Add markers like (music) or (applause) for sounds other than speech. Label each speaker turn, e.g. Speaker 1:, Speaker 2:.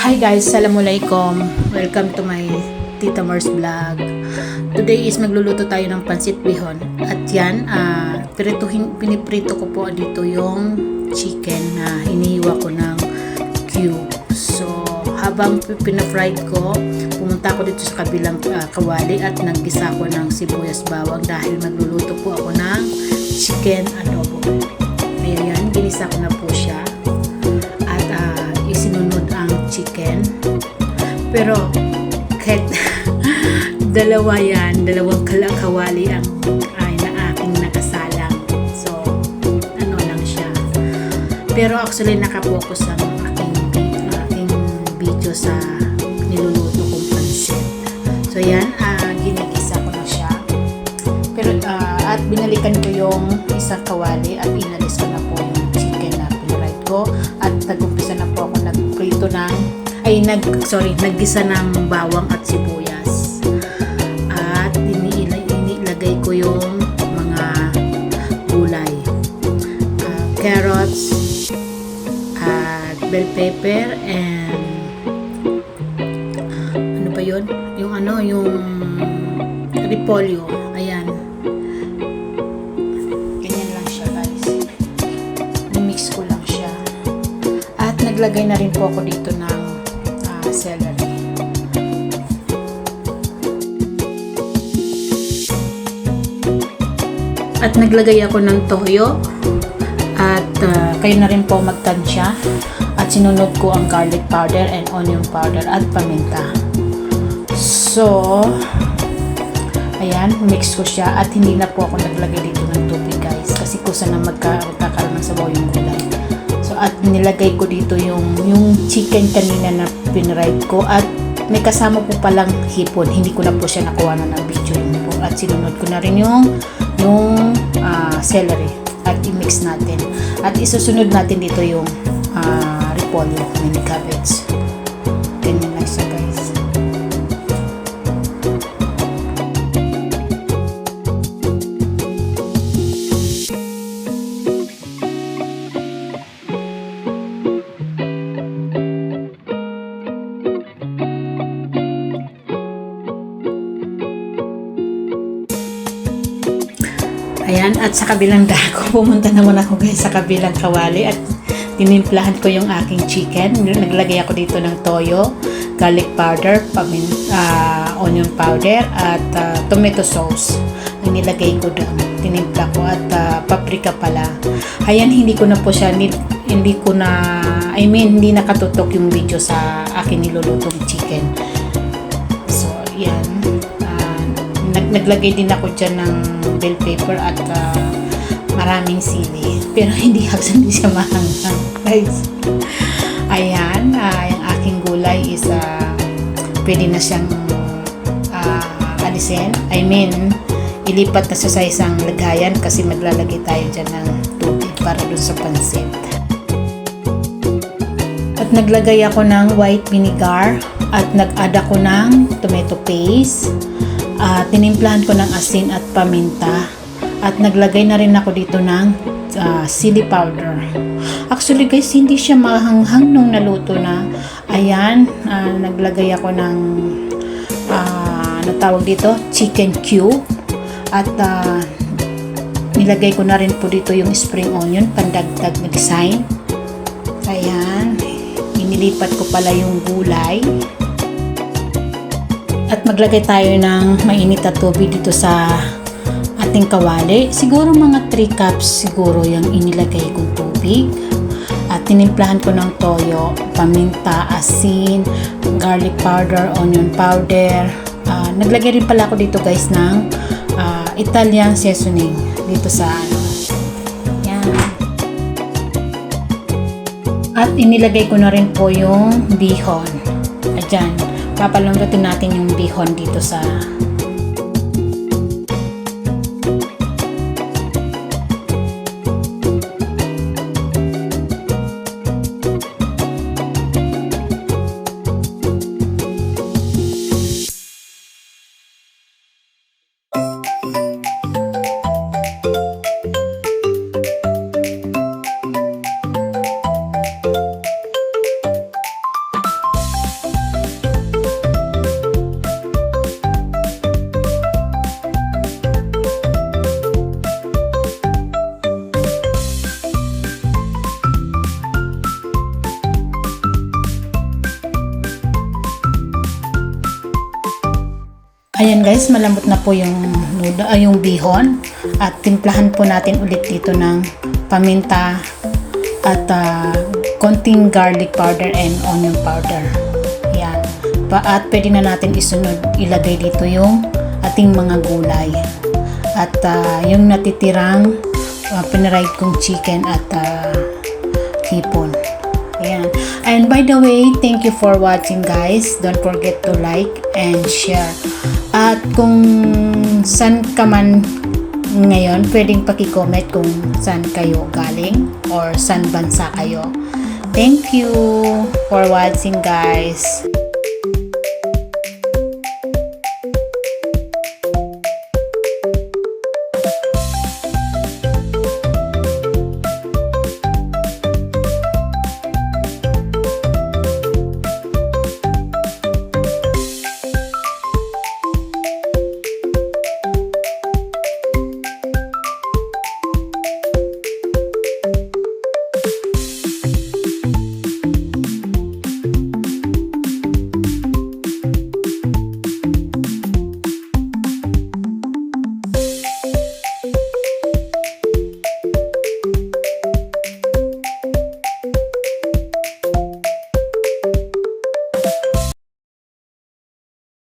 Speaker 1: Hi guys, Assalamualaikum. Welcome to my Tita Mars vlog. Today is magluluto tayo ng pansit bihon. At yan, ah, pirituhin, piniprito ko po dito yung chicken na hinihiwa ko ng cube. So, habang pinafried ko, pumunta ako dito sa kabilang ah, kawali at naggisa ko ng sibuyas bawang dahil magluluto po ako ng chicken adobo. Ayan, ginisa ko na po siya Pero kahit (laughs) dalawa yan, dalawang kala- kawali ang ay na aking nakasalang. So, ano lang siya. Pero actually nakapokus ang aking, aking video sa niluluto kong pansit. So yan, ah, ginigisa ko na siya. Pero ah, at binalikan ko yung isang kawali at inalis ko na po yung chicken na pinried ko at nag-umpisa na po ako nagprito ng ay nag sorry, naggisa ng bawang at sibuyas. At inilagay ko yung mga gulay. Ah, carrots, at bell pepper and ano ba yun? Yung ano, yung repolyo. Ayan. Ganyan lang siya guys. Lang siya. At naglagay na rin po ako dito ng At naglagay ako ng toyo. At ah, kayo na rin po magtansya. At sinunod ko ang garlic powder and onion powder at paminta. So, ayan, mix ko siya at hindi na po ako naglagay dito ng tubig guys kasi kusa na magka, magkakaroon ng sabaw yung gulay. At nilagay ko dito yung, yung chicken kanina na pinried ko at may kasama po palang hipon. Hindi ko na po siya nakuha na ng video yun po. At sinunod ko na rin yung, yung ah, celery at i-mix natin. At isusunod natin dito yung ah, repolyo, mini cabbage. Ayan, at sa kabilang dako, (laughs) pumunta naman ako guys sa kabilang kawali at tinimplahan ko yung aking chicken. Naglagay ako dito ng toyo, garlic powder, pamin, ah, onion powder, at ah, tomato sauce. Ang nilagay ko doon. Tinimpla ko at ah, paprika pala. Ayan, hindi ko na po siya, hindi ko na, I mean, hindi nakatutok yung video sa aking nilulutong chicken. So, yan. Nag naglagay din ako dyan ng bell pepper at ah, maraming sili. Pero hindi hindi (laughs) siya mahanghang. Guys. Ayan. ah, yung aking gulay is ah, pwede na siyang ah, alisin. I mean, ilipat na siya sa isang lagayan kasi maglalagay tayo dyan ng tubig para dun sa pansit. At naglagay ako ng white vinegar at nag-add ako ng tomato paste. At tinimplahan ko ng asin at paminta. At naglagay na rin ako dito ng ah, chili powder. Actually guys, hindi siya mahanghang nung naluto na. Ayan, ah, naglagay ako ng ah, ano tawag dito? Chicken cube. At ah, nilagay ko na rin po dito yung spring onion, pandagdag na design. Ayan, inilipat ko pala yung gulay. At maglagay tayo ng mainit na tubig dito sa ating kawali. Siguro mga 3 cups siguro yung inilagay kong tubig. At tinimplahan ko ng toyo, paminta, asin, garlic powder, onion powder. Ah, naglagay rin pala ako dito guys ng ah, Italian seasoning dito sa ano. Yan. At inilagay ko na rin po yung bihon. Ayan, papalunggutin natin yung bihon dito sa Ayan guys, malambot na po yung nuda, ay yung bihon. At timplahan po natin ulit dito ng paminta at ah, konting garlic powder and onion powder. Yan. Pa at pwede na natin isunod, ilagay dito yung ating mga gulay. At ah, yung natitirang uh, pinaride kong chicken at ah, hipon. And by the way, thank you for watching guys. Don't forget to like and share. At kung saan ka man ngayon, pwedeng paki-comment kung saan kayo galing or saan bansa kayo. Thank you for watching guys.